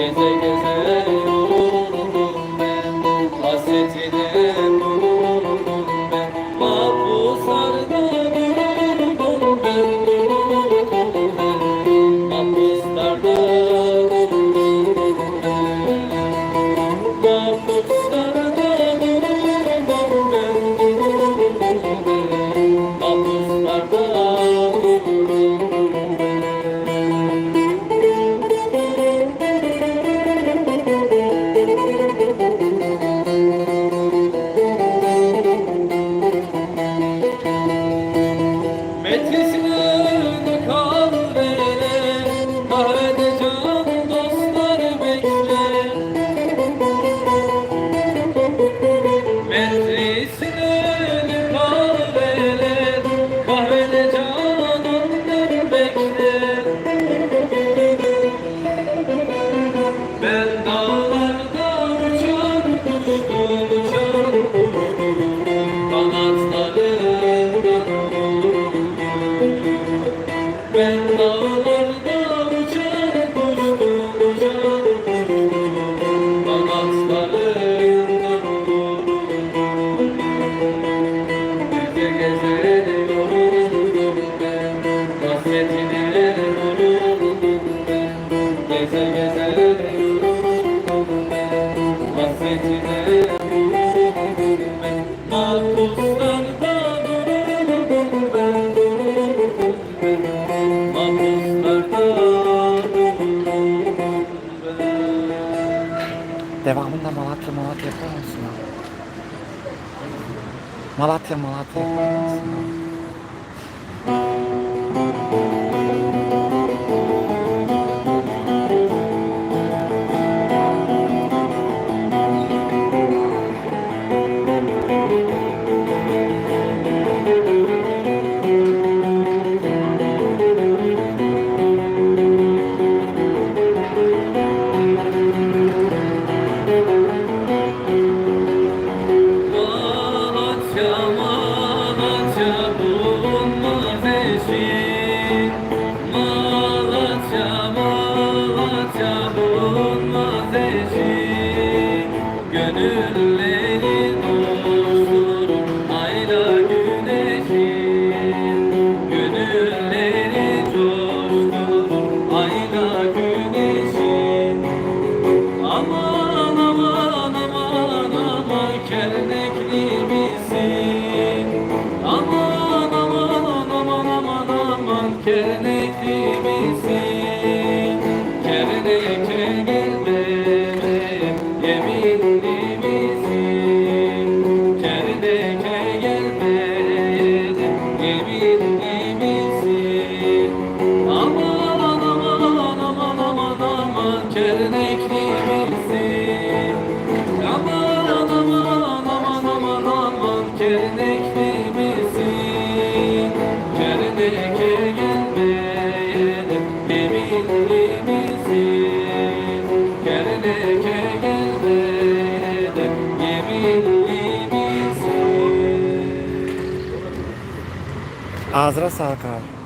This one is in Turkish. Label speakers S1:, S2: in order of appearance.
S1: Geze geze yoruldum ben bu hasretine Yoruldum ben mahpuslarda Yoruldum ben Yoruldum ben. Mahpuslarda Yoruldum ben. Mahpuslarda Ahmet cananın dönmekte Ben dağlarda uçan uçan uçan Kanatlarım Ben dağlarda
S2: Devamında Malatya Malatya yapar mısın? Malatya Malatya yapar mısın?
S1: Amen.
S2: Ağzına sağlık abi.